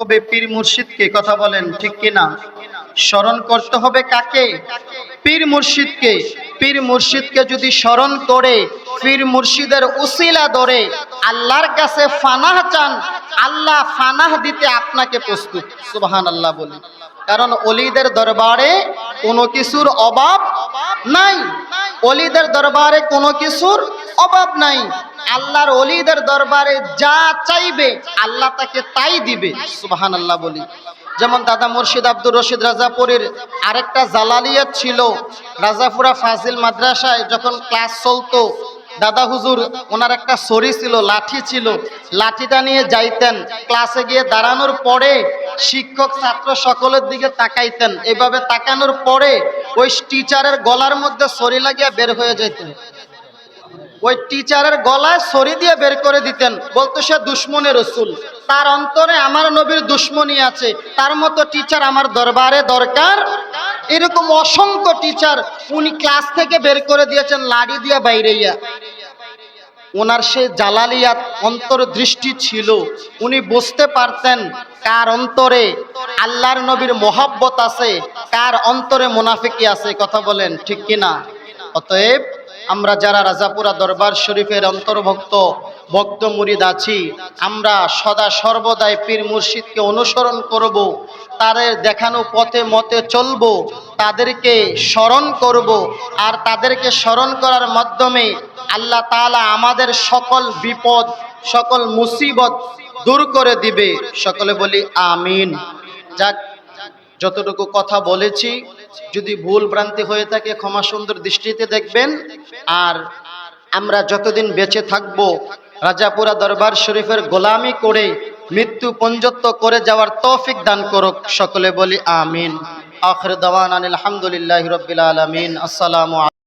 হবে পীর মুর্শিদকে কথা বলেন, ঠিক কিনা? স্মরণ করতে হবে কাকে? পীর মুর্শিদকে। পীর মুর্শিদকে যদি স্মরণ করে, পীর মুর্শিদের উসিলা ধরে, আল্লাহর কাছে ফানাহ চান, আল্লাহ ফানাহ দিতে আপনাকে প্রস্তুত সুবহান আল্লাহ বলি। কারণ অলিদের দরবারে কোনো কিছুর অভাব নাই। অলিদের দরবারে কোনো কিছুর অভাব নাই। আল্লাহর অলিদের দরবারে যা চাইবে, আল্লাহ তাকে তাই দিবে সুবাহান আল্লাহ বলি। যেমন দাদা মুর্শিদ আব্দুর রশিদ রাজাপুরের আরেকটা জালালিয়াত ছিল, রাজাপুরা ফাজিল মাদ্রাসায় যখন ক্লাস চলতো, দাদা হুজুর, ওনার একটা সরি ছিল, লাঠি ছিল, লাঠিটা নিয়ে যাইতেন, ক্লাসে গিয়ে দাঁড়ানোর পরে শিক্ষক ছাত্র সকলের দিকে তাকাইতেন। এভাবে তাকানোর পরে ওই টিচারের গলার মধ্যে সরি লাগিয়া বের হয়ে যেতেন ওই টিচারের গলায় সরি দিয়ে বের করে দিতেন, বলতো সে দুশ্মনের রসুল। তার অন্তরে আমার নবীর দুশ্মনী আছে, তার মতো টিচার আমার দরবারে দরকার। এরকম অসংখ্য টিচার উনি ক্লাস থেকে বের করে দিয়েছেন, লাড়ি দিয়া বাইরেইয়া। ওনার সে জালালিয়াত অন্তর্দৃষ্টি ছিল, উনি বুঝতে পারতেন কার অন্তরে আল্লাহর নবীর মোহাব্বত আছে, কার অন্তরে মুনাফিকি আছে কথা বলেন, ঠিক কিনা? অতএব, আমরা যারা রাজাপুরা দরবার শরীফের অন্তর্ভুক্ত, ভক্ত মুরিদ আছি, আমরা সদা সর্বদাই পীর মুর্শিদকে অনুসরণ করব, তাদের দেখানো পথে মতে চলব, তাদেরকে স্মরণ করব, আর তাদেরকে স্মরণ করার মাধ্যমে আল্লাহ তাআলা আমাদের সকল বিপদ, সকল মুসিবত দূর করে দিবে। সকলে বলি, আমিন। যাক, যতটুকু কথা বলেছি, যদি ভুল ভ্রান্তি হয়ে থাকে, ক্ষমা সুন্দর দৃষ্টিতে দেখবেন। আর আমরা যতদিন বেঁচে থাকব, রাজাপুরা দরবার শরীফের গোলামি করে, মৃত্যু পঞ্জত্ব করে যাওয়ার তৌফিক দান করুক, সকলে বলি আমিন। আখর দাওয়ান আলহামদুলিল্লাহ রবিল আলমিন। আসসালামু